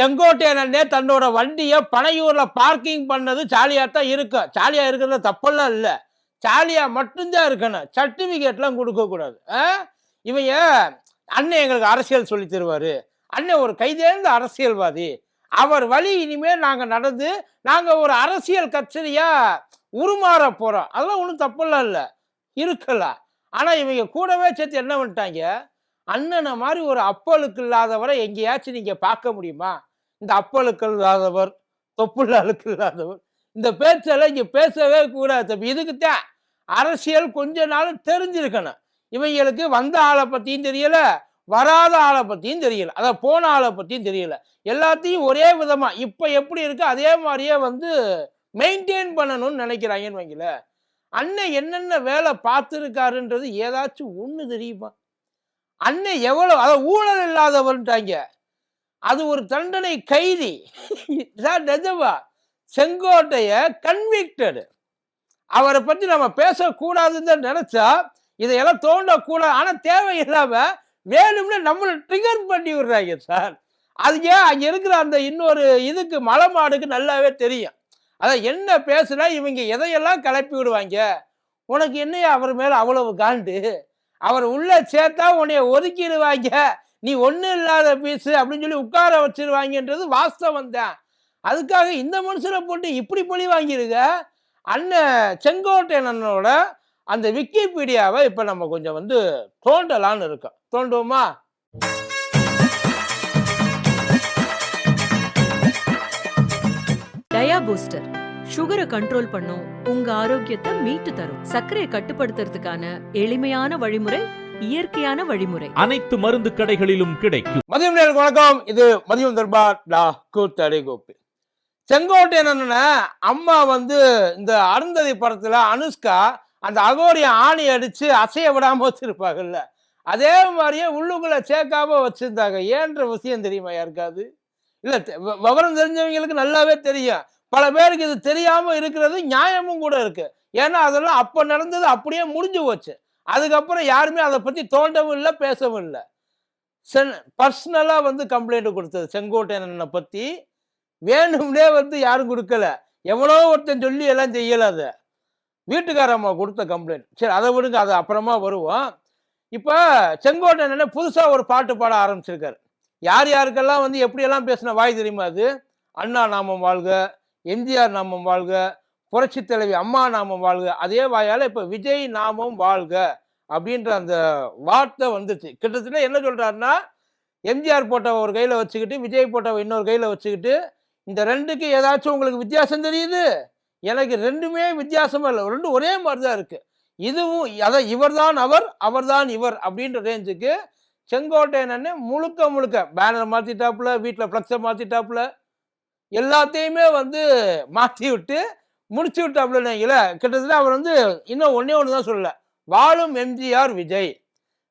செங்கோட்டையனே தன்னோட வண்டியை பனையூர்ல பார்க்கிங் பண்ணது சாலியா தான் இருக்கும் சாலியா இருக்கிறது தப்பெல்லாம் இல்லை. சாலியா மட்டும்தான் இருக்கணும். சர்டிபிகேட்லாம் கொடுக்க கூடாது. ஆ? இவங்க அண்ணன் எங்களுக்கு அரசியல் சொல்லி தருவாரு. அண்ணன் ஒரு கைதேர்ந்த அரசியல்வாதி. அவர் வழி இனிமேல் நாங்க நடந்து நாங்க ஒரு அரசியல் கட்சியா உருமாற போறோம். அதெல்லாம் ஒன்றும் தப்பெல்லாம் இல்லை. இருக்கலாம் ஆனா இவங்க கூடவே சேர்த்து என்ன பண்ணிட்டாங்க? அண்ணனை மாதிரி ஒரு அப்பலுக்கு இல்லாதவரை எங்கேயாச்சும் நீங்க பார்க்க முடியுமா? இந்த அப்பழுக்கள் இல்லாதவர் தொப்புள்ளாளுக்கு இல்லாதவர் இந்த பேச்செல்லாம் இங்கே பேசவே கூடாது தம்பி. இதுக்குத்தான் அரசியல் கொஞ்ச நாள் தெரிஞ்சிருக்கணும். இவங்களுக்கு வந்த ஆளை பற்றியும் தெரியல வராத ஆளை பற்றியும் தெரியல அதான் போன ஆளை பற்றியும் தெரியல. எல்லாத்தையும் ஒரே விதமாக இப்போ எப்படி இருக்குது அதே மாதிரியே வந்து மெயின்டைன் பண்ணணும்னு நினைக்கிறாங்கன்னு வைங்கள அண்ணன் என்னென்ன வேலை பார்த்துருக்காருன்றது ஏதாச்சும் ஒன்று தெரியுமா? அண்ணன் எவ்வளோ அதை ஊழல் இல்லாதவன்ட்டாங்க அது ஒரு தண்டனை கைதி. சார் நிஜமா. செங்கோட்டைய கன்விக்டடு அவரை பற்றி நம்ம பேசக்கூடாதுன்னு தான் நினைச்சா இதையெல்லாம் தோண்டக்கூடாது. ஆனா தேவையில்லாம வேணும்னு நம்மளை ட்ரிகர் பண்ணி விடுறாங்க சார். அது ஏன் அங்கே இருக்கிற அந்த இன்னொரு இதுக்கு மலை மாடுக்கு நல்லாவே தெரியும். அதான் என்ன பேசுனா இவங்க எதையெல்லாம் கிளப்பி விடுவாங்க? உனக்கு என்னையா அவர் மேலே அவ்வளவு காண்டு? அவர் உள்ளே சேர்த்தா உன்னைய ஒதுக்கிடுவாங்க. நீ ஒன்றும் இல்லாத பீஸு அப்படின்னு சொல்லி உட்கார வச்சிருவாங்கன்றது வாஸ்தவம் தான் அதுக்காக இந்த மனுஷனை போட்டு இப்படி பழி வாங்கியிருக்க? அண்ணன் செங்கோட்டையன் அண்ணனோட அந்த விக்கிபீடியாவை இப்போ நம்ம கொஞ்சம் வந்து தோண்டலான்னு இருக்கோம். தோண்டுவோமா? டயா பூஸ்டர். சுகரை கண்ட்ரோல் பண்ணும் உங்க ஆரோக்கியத்தை மீட்டு தரும். சர்க்கரையை கட்டுப்படுத்துறதுக்கான எளிமையான வழிமுறை இயற்கையான வழிமுறை. அனைத்து மருந்து கடைகளிலும் கிடைக்கும். மதியம் நேருக்கு வணக்கம். இது மதியம் தர்பார் டா கூத்தடி கோப்பி செங்கோட்டையன் அண்ணனை அம்மா வந்து இந்த அருந்ததி படத்துல அனுஷ்கா அந்த அகோரிய ஆணி அடிச்சு அசைய விடாம வச்சிருப்பாங்கல்ல. அதே மாதிரியே உள்ளுக்குள்ள சேர்க்காம வச்சிருந்தாங்க. ஏன்ற விஷயம் தெரியுமா யாருக்காது இல்ல விவரம் தெரிஞ்சவங்களுக்கு நல்லாவே தெரியும். பல பேருக்கு இது தெரியாம இருக்கிறது நியாயமும் கூட இருக்கு. ஏன்னா அதெல்லாம் அப்ப நடந்தது அப்படியே முடிஞ்சு போச்சு. அதுக்கப்புறம் யாருமே அதை பற்றி தோண்டவும் இல்லை பேசவும் இல்லை. சென் பர்சனலாக வந்து கம்ப்ளைண்ட் கொடுத்தது செங்கோட்டையனை பற்றி வேணும்னே வந்து யாரும் கொடுக்கல. எவ்வளோ ஒருத்தன் சொல்லி எல்லாம் செய்யலை அதை. வீட்டுக்காரம்மா கொடுத்த கம்ப்ளைண்ட் சரி அதை விடுங்க அது அப்புறமா வருவோம். இப்போ செங்கோட்டையன் புதுசாக ஒரு பாட்டு பாட ஆரம்பிச்சிருக்காரு. யார் யாருக்கெல்லாம் வந்து எப்படியெல்லாம் பேசின வாய் தெரியுமா அது? அண்ணா நாமம் வாழ்க எம்ஜிஆர் நாமம் வாழ்க புரட்சி தலைவி அம்மா நாமம் வாழ்க. அதே வாயால் இப்போ விஜய் நாமம் வாழ்க அப்படின்ற அந்த வார்த்தை வந்துச்சு. கிட்டத்தட்ட என்ன சொல்கிறாருன்னா எம்ஜிஆர் போட்டோவை ஒரு கையில் வச்சுக்கிட்டு விஜய் போட்டோவை இன்னொரு கையில் வச்சுக்கிட்டு இந்த ரெண்டுக்கு ஏதாச்சும் உங்களுக்கு வித்தியாசம் தெரியுது? எனக்கு ரெண்டுமே வித்தியாசமாக இல்லை. ரெண்டும் ஒரே மாதிரி தான் இருக்குது இதுவும் அதை இவர்தான் அவர் அவர்தான் இவர் அப்படின்ற ரேஞ்சுக்கு செங்கோட்டையன் முழுக்க முழுக்க பேனர் மாற்றிட்டாப்புல வீட்டில் ஃப்ளக்ஸை மாற்றிட்டாப்புல எல்லாத்தையுமே வந்து மாற்றி விட்டு முடிச்சு விட்டாப்புல வைங்களேன் கிட்டத்தட்ட அவர் வந்து இன்னும் ஒன்றே ஒன்று தான் சொல்லல. வாழும் எம்ஜிஆர் விஜய்.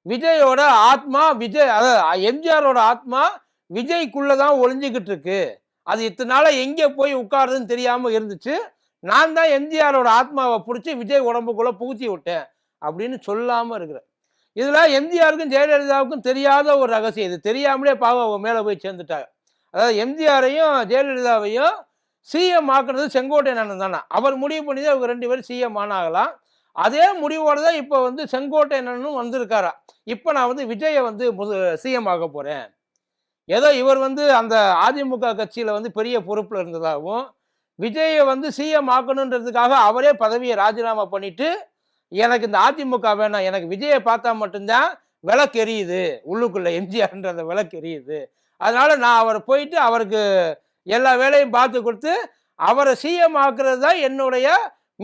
விஜயோட ஆத்மா விஜய் அதாவது எம்ஜிஆரோட ஆத்மா விஜய்க்குள்ள தான் ஒளிஞ்சுக்கிட்டு இருக்கு. அது இத்தனை நாளாக எங்கே போய் உட்காருதுன்னு தெரியாமல் இருந்துச்சு. நான் தான் எம்ஜிஆரோட ஆத்மாவை பிடிச்சி விஜய் உடம்புக்குள்ளே புகுத்தி விட்டேன் அப்படின்னு சொல்லாமல் இருக்கிறேன் இதில் எம்ஜிஆருக்கும் ஜெயலலிதாவுக்கும் தெரியாத ஒரு ரகசியம். இது தெரியாமலே பாவம் அவங்க மேலே போய் சேர்ந்துட்டாங்க. அதாவது எம்ஜிஆரையும் ஜெயலலிதாவையும் சிஎம் ஆக்குறது செங்கோட்டையன் அண்ணன் தானே. அவர் முடிவு பண்ணி தான் இவங்க ரெண்டு பேரும் சிஎம் ஆனாகலாம். அதே முடிவோடு தான் இப்போ வந்து செங்கோட்டையனும் வந்திருக்காரா. இப்போ நான் வந்து விஜயை வந்து சிஎம் ஆக போகிறேன் ஏதோ இவர் வந்து அந்த அதிமுக கட்சியில் வந்து பெரிய பொறுப்பில் இருந்ததாகவும் விஜயை வந்து சிஎம் ஆக்கணுன்றதுக்காக அவரே பதவியை ராஜினாமா பண்ணிட்டு எனக்கு இந்த அதிமுக வேணாம் எனக்கு விஜயை பார்த்தா மட்டும்தான் விளக்கு எரியுது உள்ளுக்குள்ளே எம்ஜிஆர்ன்ற அந்த விளக்கு எரியுது அதனால நான் அவரை போயிட்டு அவருக்கு எல்லா வேலையும் பார்த்து கொடுத்து அவரை சிஎம் ஆக்குறது தான் என்னுடைய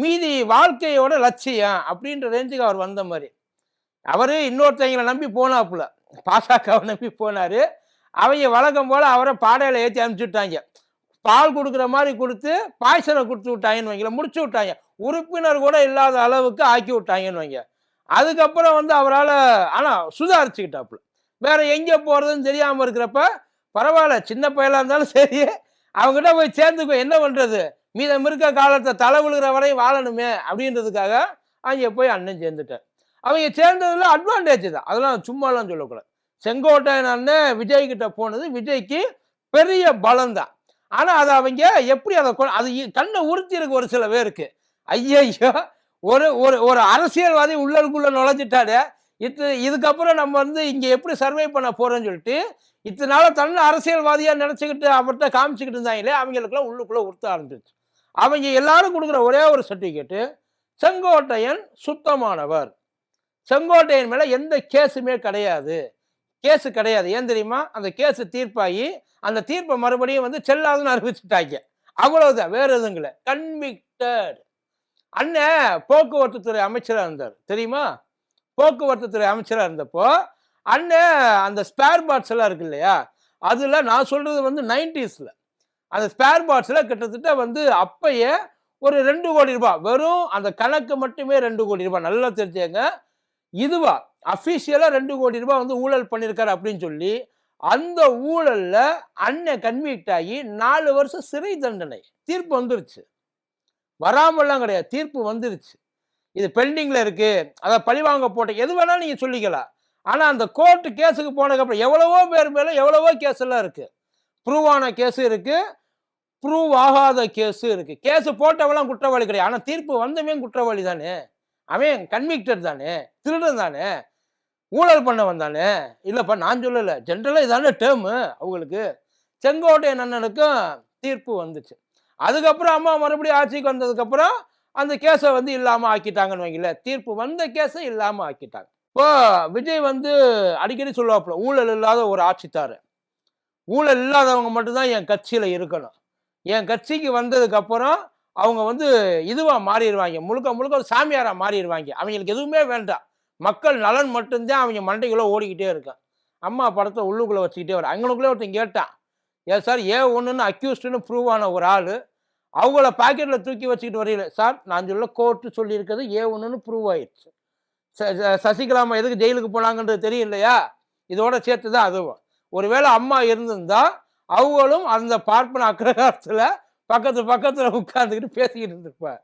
மீதி வாழ்க்கையோட லட்சியம் அப்படின்ற ரேஞ்சுக்கு அவர் வந்த மாதிரி. அவர் இன்னொருத்தவங்களை நம்பி போனாப்புல. பாசகவை நம்பி போனார். அவங்க வழக்கம் போல் அவரை பாடையில் ஏற்றி அனுப்பிச்சு விட்டாங்க பால் கொடுக்குற மாதிரி கொடுத்து பாய்சனை கொடுத்து விட்டாங்கன்னு வைங்கள முடிச்சு விட்டாங்க. உறுப்பினர் கூட இல்லாத அளவுக்கு ஆக்கி விட்டாங்கன்னு வைங்க. அதுக்கப்புறம் வந்து அவரால் ஆனால் சுதாரிச்சுக்கிட்டாப்புல. வேற எங்கே போகிறதுன்னு தெரியாமல் இருக்கிறப்ப பரவாயில்ல சின்ன பையலாக இருந்தாலும் சரி அவங்ககிட்ட போய் சேர்ந்துக்கோ என்ன பண்ணுறது மீதம் இருக்க காலத்தை தலை விழுகிற வரையும் வாழணுமே அப்படின்றதுக்காக அங்கே போய் அண்ணன் சேர்ந்துட்டேன் அவங்க சேர்ந்ததில் அட்வான்டேஜ் தான். அதெல்லாம் சும்மாலாம் சொல்லக்கூடாது. செங்கோட்டையன் அண்ணன் விஜய்கிட்ட போனது விஜய்க்கு பெரிய பலம் தான். ஆனால் அதை அவங்க எப்படி அதை கொ- அது கண்ணை உறுத்தி இருக்கு ஒரு சில பேருக்கு. ஐயையோ! ஒரு ஒரு ஒரு அரசியல்வாதி உள்ளலுக்குள்ளே நுழைஞ்சிட்டாரு இது இதுக்கப்புறம் நம்ம வந்து இங்கே எப்படி சர்வே பண்ண போகிறோன்னு சொல்லிட்டு இத்தனை நாள தன்னை அரசியல்வாதியாக நினச்சிக்கிட்டு அவர்கிட்ட காமிச்சிக்கிட்டு இருந்தாங்களே அவங்களுக்குலாம் உள்ளுக்குள்ளே உறுத்த ஆரம்பிச்சிருச்சு. அவங்க எல்லாரும் கொடுக்குற ஒரே ஒரு சர்டிஃபிகேட்டு செங்கோட்டையன் சுத்தமானவர். செங்கோட்டையன் மேலே எந்த கேஸுமே கிடையாது. கேஸு கிடையாது. ஏன் தெரியுமா? அந்த கேஸு தீர்ப்பாகி அந்த தீர்ப்பை மறுபடியும் வந்து செல்லாதுன்னு அறிவிச்சுட்டாங்க. அவ்வளவுதான். வேற எதுவும் இல்லை. கன்விக்டட் அண்ணன் போக்குவரத்து துறை அமைச்சராக இருந்தார். தெரியுமா? போக்குவரத்து துறை அமைச்சராக இருந்தப்போ அண்ணன் அந்த ஸ்பேர் பார்ட்ஸ் எல்லாம் இருக்கு இல்லையா? அதில் நான் சொல்கிறது வந்து நைன்டிஸில். அந்த ஸ்பேர் பார்ட்ஸில் கிட்டத்தட்ட வந்து அப்பயே ஒரு ரெண்டு கோடி ரூபாய். வெறும் அந்த கணக்கு மட்டுமே ரெண்டு கோடி ரூபாய். நல்லா தெரிஞ்சுங்க. இதுவா? அஃபிஷியலாக ரெண்டு கோடி ரூபாய் வந்து ஊழல் பண்ணியிருக்காரு அப்படின்னு சொல்லி அந்த ஊழலில் அண்ணன் கன்விக்ட் ஆகி நாலு வருஷம் சிறை தண்டனை. தீர்ப்பு வந்துருச்சு. வராமல்லாம் கிடையாது. தீர்ப்பு வந்துருச்சு. இது பெண்டிங்கில் இருக்குது அதை பழிவாங்க போட்ட எது வேணாலும் நீங்கள் சொல்லிக்கலாம் ஆனால் அந்த கோர்ட்டு கேஸுக்கு போனதுக்கப்புறம் எவ்வளவோ பேர் மேலே எவ்வளவோ கேஸ் எல்லாம் ப்ரூவ் ஆன கேஸ் இருக்குது ப்ரூவ் ஆகாத கேஸு இருக்குது கேஸு போட்டவெல்லாம் குற்றவாளி கிடையாது. ஆனால் தீர்ப்பு வந்தவன் குற்றவாளி தானே. அவன் கன்விக்டட் தானே. திருடன் தானே. ஊழல் பண்ண வந்தானே இல்லைப்பா நான் சொல்லலை. ஜென்ரலாக இதான டேர்மு அவங்களுக்கு. செங்கோட்டையன் அண்ணனுக்கும் தீர்ப்பு வந்துச்சு. அதுக்கப்புறம் அம்மா மறுபடியும் ஆட்சிக்கு வந்ததுக்கப்புறம் அந்த கேஸை வந்து இல்லாமல் ஆக்கிட்டாங்கன்னு வைங்கள தீர்ப்பு வந்த கேஸை இல்லாமல் ஆக்கிட்டாங்க. இப்போ விஜய் வந்து அடிக்கடி சொல்லுவாப்புல ஊழல் இல்லாத ஒரு ஆட்சித்தார். ஊழல் இல்லாதவங்க மட்டும்தான் என் கட்சியில் இருக்கணும். என் கட்சிக்கு வந்ததுக்கப்புறம் அவங்க வந்து இதுவாக மாறிடுவாங்க. முழுக்க முழுக்க ஒரு சாமியாராக மாறிடுவாங்க. அவங்களுக்கு எதுவுமே வேண்டாம். மக்கள் நலன் மட்டும்தான் அவங்க மண்டைக்குள்ளே ஓடிக்கிட்டே இருக்கான் அம்மா படத்தை உள்ளுக்குள்ளே வச்சுக்கிட்டே வர அவங்களுக்குள்ளே ஒருத்தன் கேட்டான் ஏன் சார் ஏ ஒன்றுன்னு அக்யூஸ்டுன்னு ப்ரூவ் ஆன ஒரு ஆள். அவங்கள பாக்கெட்டில் தூக்கி வச்சுக்கிட்டு வரையில சார் நான் சொல்ல கோர்ட்டு சொல்லியிருக்கிறது ஏ ஒன்றுன்னு ப்ரூவ் ஆயிடுச்சு. ச- ச- சசிகலாமா எதுக்கு ஜெயிலுக்கு போனாங்கன்றது தெரியும் இல்லையா இதோட சேர்த்து தான் அதுவும். ஒருவேளை அம்மா இருந்திருந்தா அவங்களும் அந்த பார்ப்பன அக்ரகாரத்தில் பக்கத்து பக்கத்தில் உட்காந்துக்கிட்டு பேசிக்கிட்டு இருந்திருப்பார்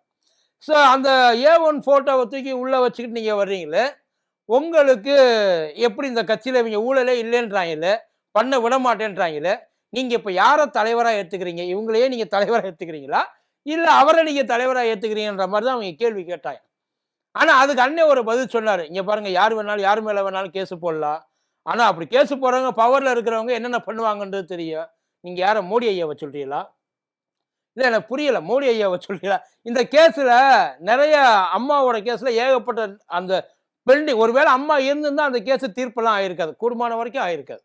ஸோ அந்த ஏ ஒன் ஃபோட்டோவை தூக்கி உள்ளே வச்சுக்கிட்டு நீங்கள் வர்றீங்களே உங்களுக்கு எப்படி இந்த கட்சியில் இவங்க ஊழலே இல்லைன்றாங்களே பண்ண விட மாட்டேன்றாங்களே நீங்கள் இப்போ யாரை தலைவராக ஏத்துக்கிறீங்க? இவங்களையே நீங்கள் தலைவராக ஏற்றுக்கிறீங்களா இல்லை அவரை நீங்கள் தலைவராக ஏத்துக்கிறீங்கன்ற மாதிரி தான் அவங்க கேள்வி கேட்டாங்க. ஆனால் அதுக்கு அண்ணே ஒரு பதில் சொன்னார். இங்கே பாருங்க யார் வேணாலும் யார் மேலே வேணாலும் கேஸு போடலாம். ஆனால் அப்படி கேஸு போடுறவங்க பவரில் இருக்கிறவங்க என்னென்ன பண்ணுவாங்கன்றது தெரியும். நீங்கள் யார மோடி ஐயாவை சொல்றீங்களா? இல்லை எனக்கு புரியல. மோடி ஐயாவை சொல்றீங்களா? இந்த கேஸில் நிறைய அம்மாவோட கேஸில் ஏகப்பட்ட அந்த பெண்டிங் ஒருவேளை அம்மா இருந்திருந்தா அந்த கேஸு தீர்ப்பெல்லாம் ஆயிருக்காது. கூடுமான வரைக்கும் ஆயிருக்காது.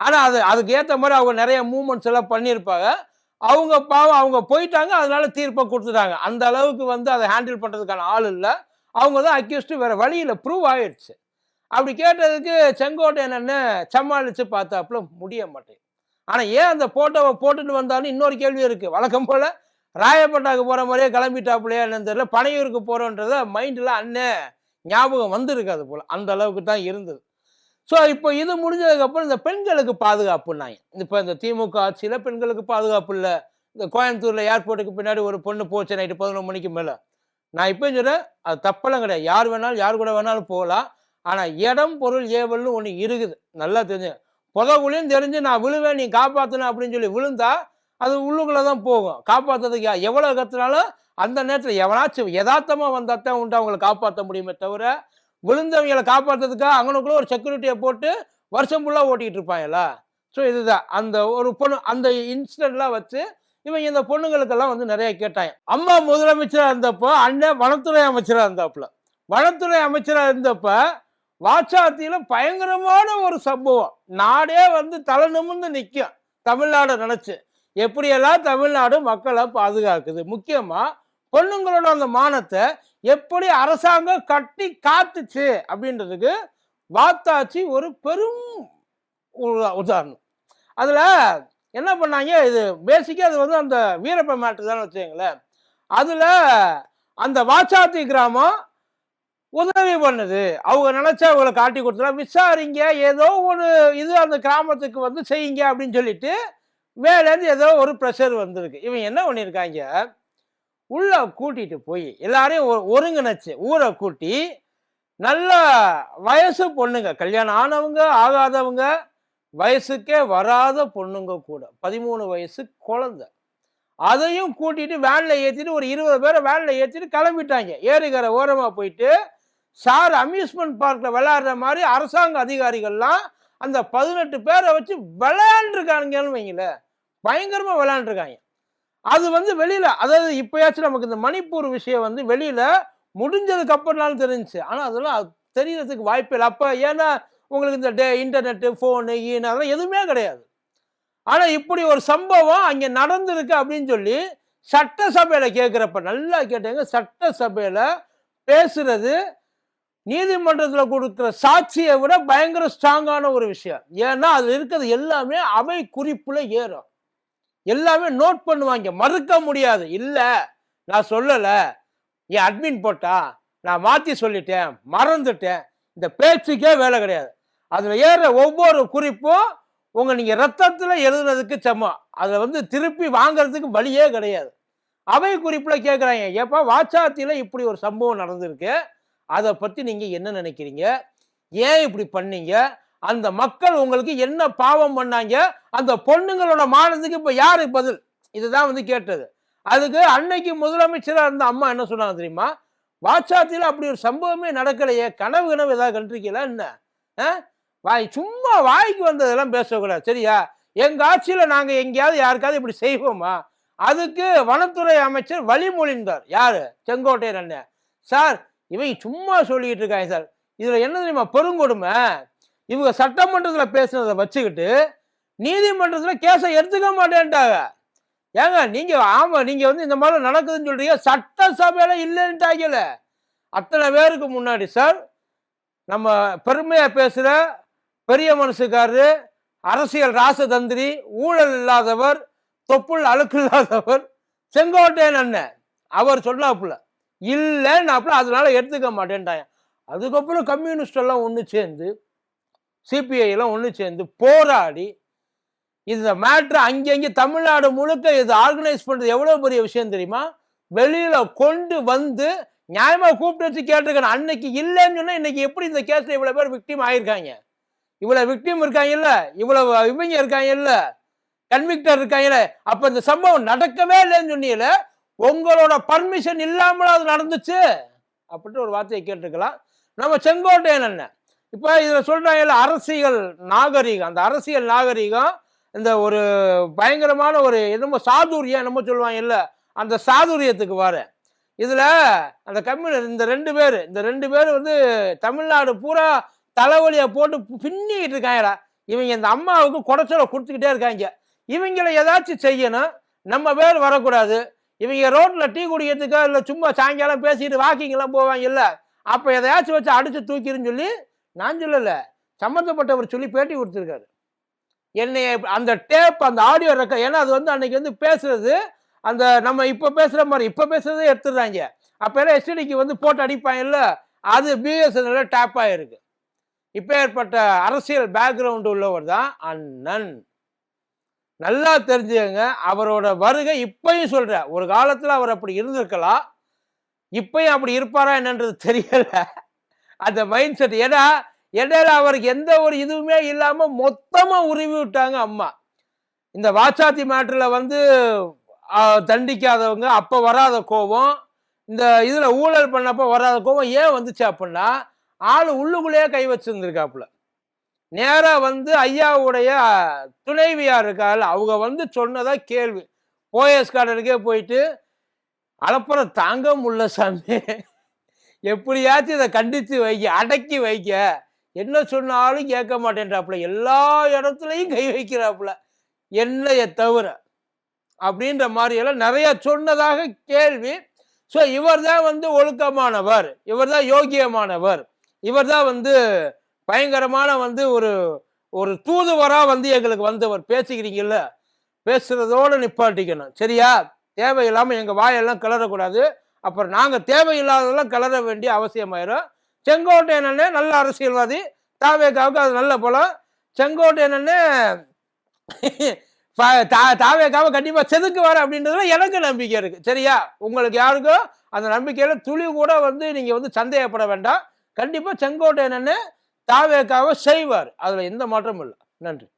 ஆனால் அது அதுக்கு ஏற்ற மாதிரி அவங்க நிறைய மூமெண்ட்ஸ் எல்லாம் பண்ணியிருப்பாங்க. அவங்க பாவம் அவங்க போயிட்டாங்க அதனால தீர்ப்பை கொடுத்துட்டாங்க. அந்த அளவுக்கு வந்து அதை ஹேண்டில் பண்ணுறதுக்கான ஆள் இல்லை. அவங்க தான் அக்யூஸ்டு வேறு வழியில் ப்ரூவ் ஆயிடுச்சு அப்படி கேட்டதுக்கு செங்கோட்டை என்னென்ன சமாளித்து பார்த்தாப்புல முடிய மாட்டேன் ஆனால் ஏன் அந்த ஃபோட்டோவை போட்டுட்டு வந்தாலும் இன்னொரு கேள்வி இருக்குது வழக்கம் போல் ராயப்பட்டாக்கு போகிற மாதிரியே கிளம்பிட்டாப்புலையே என்னன்னு தெரியல. பனையூருக்கு போகிறோன்றத மைண்டில் அண்ணே ஞாபகம் வந்திருக்காது போல். அந்த அளவுக்கு தான் இருந்தது. ஸோ இப்போ இது முடிஞ்சதுக்கப்புறம் இந்த பெண்களுக்கு பாதுகாப்புன்னாங்க இப்போ இந்த திமுக ஆட்சியில் பெண்களுக்கு பாதுகாப்பு இல்லை. இந்த கோயம்புத்தூரில் ஏர்போர்ட்டுக்கு பின்னாடி ஒரு பொண்ணு போச்சு நைட்டு பதினொன்று மணிக்கு மேலே. நான் இப்போ சொல்கிறேன் அது தப்பெல்லாம் கிடையாது. யார் வேணாலும் யார் கூட வேணாலும் போகலாம். ஆனால் இடம் பொருள் ஏவல்னு ஒன்று இருக்குது. நல்லா தெரிஞ்சு. புதகுலையும் தெரிஞ்சு நான் விழுவேன் நீ காப்பாற்றணும் அப்படின்னு சொல்லி விழுந்தா அது உள்ளுக்குள்ளே தான் போகும். காப்பாற்றுறதுக்கு எவ்வளோ கற்றுனாலும் அந்த நேரத்தில் எவனாச்சும் யதார்த்தமாக வந்தால் தான் உண்டு அவங்களை காப்பாற்ற முடியுமே தவிர விழுந்தவங்களை காப்பாற்றுறதுக்காக அங்கனுக்குள்ள ஒரு செக்யூரிட்டியை போட்டு வருஷம் ஃபுல்லாக ஓட்டிகிட்டு இருப்பாங்களா ஸோ இதுதான். அந்த ஒரு பொண்ணு அந்த இன்சிடென்ட்லாம் வச்சு இவங்க இந்த பொண்ணுங்களுக்கெல்லாம் வந்து நிறைய கேட்டாங்க. அம்மா முதலமைச்சராக இருந்தப்போ அண்ணன் வனத்துறை அமைச்சராக இருந்தாப்புல. வனத்துறை அமைச்சராக இருந்தப்ப வாச்சாத்தியில பயங்கரமான ஒரு சம்பவம். நாடே வந்து தலை நிமிர்ந்து நிற்கும் தமிழ்நாடை நினச்சி. எப்படியெல்லாம் தமிழ்நாடு மக்களை பாதுகாக்குது? முக்கியமாக பொண்ணுங்களோட அந்த மானத்தை எப்படி அரசாங்கம் கட்டி காத்துச்சு அப்படின்றதுக்கு வாத்தாச்சி ஒரு பெரும் உதாரணம். அதில் என்ன பண்ணாங்க? இது பேசிக்காக அது வந்து அந்த வீரப்ப மேட்டு தான் வச்சுங்களேன் அதில் அந்த வாச்சாத்தி கிராமம் உதவி பண்ணுது. அவங்க நினச்சா அவங்கள காட்டி கொடுத்தா விசாரிங்க ஏதோ ஒரு இது அந்த கிராமத்துக்கு வந்து செய்யுங்க அப்படின்னு சொல்லிட்டு மேலேருந்து ஏதோ ஒரு ப்ரெஷர் வந்திருக்கு. இவங்க என்ன பண்ணியிருக்காங்க? உள்ளே கூட்டிகிட்டு போய் எல்லாரையும் ஒ- ஒருங்கிணைச்சு. ஊரை கூட்டி நல்ல வயசு பொண்ணுங்க கல்யாணம் ஆனவங்க ஆகாதவங்க வயசுக்கே வராத பொண்ணுங்க கூட பதிமூணு வயசு குழந்த. அதையும் கூட்டிட்டு வேனில் ஏற்றிட்டு ஒரு இருபது பேரை வேனில் ஏற்றிட்டு கிளம்பிட்டாங்க. ஏரிக்கரை ஓரமாக போயிட்டு சார் அம்யூஸ்மெண்ட் பார்க்கில் விளையாடுற மாதிரி அரசாங்க அதிகாரிகள்லாம் அந்த பதினெட்டு பேரை வச்சு விளையாண்டுருக்கானுங்கன்னு வைங்களேன். பயங்கரமாக விளையாண்டுருக்காங்க. அது வந்து வெளியில அதாவது இப்பயாச்சும் நமக்கு இந்த மணிப்பூர் விஷயம் வந்து வெளியில முடிஞ்சதுக்கு அப்புறம்னாலும் தெரிஞ்சிச்சு. ஆனா அதெல்லாம் தெரியறதுக்கு வாய்ப்பு இல்லை. அப்ப ஏன்னா உங்களுக்கு இந்த டே இன்டர்நெட்டு ஃபோனு e, ஈனு அதெல்லாம் எதுவுமே கிடையாது. ஆனா இப்படி ஒரு சம்பவம் அங்கே நடந்திருக்கு அப்படின்னு சொல்லி சட்டசபையில கேட்குறப்ப நல்லா கேட்டாங்க. சட்டசபையில பேசுறது நீதிமன்றத்தில் கொடுக்குற சாட்சியை விட பயங்கர ஸ்ட்ராங்கான ஒரு விஷயம். ஏன்னா அதில் இருக்கிறது எல்லாமே அவை குறிப்பில் ஏறும். எல்லாமே நோட் பண்ணுவாங்க. மறுக்க முடியாது. இல்லை நான் சொல்லலை. என் அட்மின் போட்டா நான் மாற்றி சொல்லிட்டேன். மறந்துட்டேன். இந்த பேச்சுக்கே வேலை கிடையாது. அதில் ஏற ஒவ்வொரு குறிப்பும் உங்கள் நீங்கள் ரத்தத்தில் எழுதுனதுக்கு சமம். அதை வந்து திருப்பி வாங்குறதுக்கு வழியே கிடையாது. அவை குறிப்பில் கேட்குறாங்க ஏப்பா வாச்சாத்தியில இப்படி ஒரு சம்பவம் நடந்திருக்கு. அதை பற்றி நீங்கள் என்ன நினைக்கிறீங்க? ஏன் இப்படி பண்ணீங்க? அந்த மக்கள் உங்களுக்கு என்ன பாவம் பண்ணாங்க? அந்த பொண்ணுங்களோட மானத்துக்கு இப்போ யாரு பதில்? இதுதான் வந்து கேட்டது. அதுக்கு அன்னைக்கு முதலமைச்சராக இருந்த அம்மா என்ன சொன்னாங்க தெரியுமா? வாச்சாத்தியில அப்படி ஒரு சம்பவமே நடக்கலையே. கனவு கனவு ஏதாவது கண்டிருக்கீங்களா? என்ன? ஆ? வாய் சும்மா வாய்க்கு வந்ததெல்லாம் பேசக்கூடாது. சரியா? எங்கள் ஆட்சியில் நாங்கள் எங்கேயாவது யாருக்காவது இப்படி செய்வோமா? அதுக்கு வனத்துறை அமைச்சர் வழிமொழிந்தார். யார்? செங்கோட்டையன் அண்ணன். சார் இவங்க சும்மா சொல்லிக்கிட்டு இருக்காங்க சார். இதில் என்ன தெரியுமா? பெருங்கொடுமை இவங்க சட்டமன்றத்தில் பேசுனதை வச்சுக்கிட்டு நீதிமன்றத்தில் கேஸை எடுத்துக்க மாட்டேன்ட்டாங்க. ஏங்க நீங்கள் ஆமாம் நீங்கள் வந்து இந்த மாதிரி நடக்குதுன்னு சொல்கிறீங்க சட்டசபையில் இல்லைன்ட்டாங்கல அத்தனை பேருக்கு முன்னாடி சார் நம்ம பெருமையாக பேசுகிற பெரிய மனுஷக்காரரு அரசியல் ராசதந்திரி ஊழல் இல்லாதவர் தொப்புள் அழுக்கு இல்லாதவர் செங்கோட்டையன் அண்ணன் அவர் சொன்னாப்புல இல்லைன்னாப்புல அதனால எடுத்துக்க மாட்டேன்ட்டாங்க. அதுக்கப்புறம் கம்யூனிஸ்ட் எல்லாம் ஒன்று சேர்ந்து சிபிஐலாம் ஒன்று சேர்ந்து போராடி இந்த மேட்ரு அங்கங்கே தமிழ்நாடு முழுக்க இது ஆர்கனைஸ் பண்ணுறது எவ்வளோ பெரிய விஷயம் தெரியுமா? வெளியில் கொண்டு வந்து நியாயமாக கூப்பிட்டு வச்சு கேட்டிருக்கேன் அன்னைக்கு இல்லைன்னு சொன்னால் இன்னைக்கு எப்படி இந்த கேஸில் இவ்வளோ பேர் விக்டிம் ஆயிருக்காங்க? இவ்வளோ விக்டிம் இருக்காங்க இவ்வளோ இவ்வளவு இவங்க இருக்காங்க இல்லை கன்விக்டர் இருக்காங்கல்ல? அப்போ இந்த சம்பவம் நடக்கவே இல்லைன்னு சொன்னீங்கல்ல? உங்களோட பர்மிஷன் இல்லாமல் அது நடந்துச்சு? அப்படின்ட்டு ஒரு வார்த்தையை கேட்டிருக்கலாம். நம்ம செங்கோட்டையன் என்ன இப்போ இதில் சொல்கிறாங்கல்ல அரசியல் நாகரிகம். அந்த அரசியல் நாகரிகம் இந்த ஒரு பயங்கரமான ஒரு என்னமோ சாதுரியம் என்னமோ சொல்லுவாங்க இல்லை அந்த சாதுரியத்துக்கு வர. இதில் அந்த கம்யூனி இந்த ரெண்டு பேர் இந்த ரெண்டு பேர் வந்து தமிழ்நாடு பூரா தலைவலியை போட்டு பின்னிக்கிட்டு இருக்காங்கடா. இவங்க இந்த அம்மாவுக்கு குடைச்சலை கொடுத்துக்கிட்டே இருக்காங்க. இவங்களை ஏதாச்சும் செய்யணும். நம்ம பேர் வரக்கூடாது. இவங்க ரோட்டில் டீ குடிக்கிறதுக்கோ இல்லை சும்மா சாயங்காலம் பேசிட்டு வாக்கிங்லாம் போவாங்க இல்லை அப்போ எதையாச்சும் வச்சு அடித்து தூக்கிடுன்னு சொல்லி நான் சொல்லலை. சம்மந்தப்பட்டவர் சொல்லி பேட்டி கொடுத்துருக்காரு. என்னை அந்த டேப் அந்த ஆடியோ ரெக்க ஏன்னா அது வந்து அன்னைக்கு வந்து பேசுறது அந்த நம்ம இப்போ பேசுகிற மாதிரி இப்போ பேசுறதே எடுத்துடுறாங்க. அப்போ எல்லாம் எஸ்டிடிக்கு வந்து போட்டு அடிப்பாங்கல்ல அது பிஎஸ்என்எல் டேப் ஆகிருக்கு இப்போ ஏற்பட்ட அரசியல் பேக்ரவுண்டு உள்ளவர் தான் அண்ணன். நல்லா தெரிஞ்சுக்கங்க அவரோட வருகை இப்பயும் சொல்கிறேன் ஒரு காலத்தில் அவர் அப்படி இருந்திருக்கலாம். இப்பயும் அப்படி இருப்பாரா என்னன்றது தெரியலை. அந்த மைண்ட் செட் ஏன்னா இடையில அவருக்கு எந்த ஒரு இதுவுமே இல்லாமல் மொத்தமாக உருவி விட்டாங்க அம்மா. இந்த வாச்சாத்தி மேட்டரில் வந்து தண்டிக்காதவங்க அப்போ வராத கோபம் இந்த இதில் ஊழல் பண்ணப்போ வராத கோபம் ஏன் வந்துச்சு அப்படின்னா ஆள் உள்ளுக்குள்ளேயே கை வச்சுருந்துருக்காப்புல. நேராக வந்து ஐயாவுடைய துணைவியார் இருக்காள் அவங்க வந்து சொன்னதாக கேள்வி. போயஸ் கார்டனுக்கே போயிட்டு அலப்புறம் தாங்க முடியல சாமி. எப்படியாச்சும் இதை கண்டித்து வைக்க அடக்கி வைக்க. என்ன சொன்னாலும் கேட்க மாட்டேன்றாப்புல. எல்லா இடத்துலையும் கை வைக்கிறாப்புல. என்னைய தவிர. அப்படின்ற மாதிரியெல்லாம் நிறைய சொன்னதாக கேள்வி. ஸோ இவர் தான் வந்து ஒழுக்கமானவர். இவர் தான் யோகியமானவர் இவர் தான் வந்து பயங்கரமான வந்து ஒரு ஒரு தூதுவராக வந்து எங்களுக்கு வந்தவர் பேசிக்கிறீங்கல்ல. பேசுகிறதோடு நிப்பாட்டிக்கணும். சரியா? தேவையில்லாமல் எங்கள் வாயெல்லாம் கிளறக்கூடாது. அப்புறம் நாங்கள் தேவையில்லாததெல்லாம் கிளற வேண்டிய அவசியமாயிரும். செங்கோட்டையன் அண்ணே நல்ல அரசியல்வாதி தாவேக்காவுக்கு அது நல்ல பலம். செங்கோட்டையன் அண்ணே ப- தா- தாவேக்காவை கண்டிப்பாக செதுக்குவார் அப்படின்றதுல எனக்கு நம்பிக்கை இருக்குது சரியா? உங்களுக்கு யாருக்கும் அந்த நம்பிக்கையில் துளி கூட வந்து நீங்கள் வந்து சந்தேகப்பட வேண்டாம். கண்டிப்பாக செங்கோட்டையன் அண்ணே தாவேக்காவை செய்வார். அதில் எந்த மாற்றமும் இல்லை. நன்றி.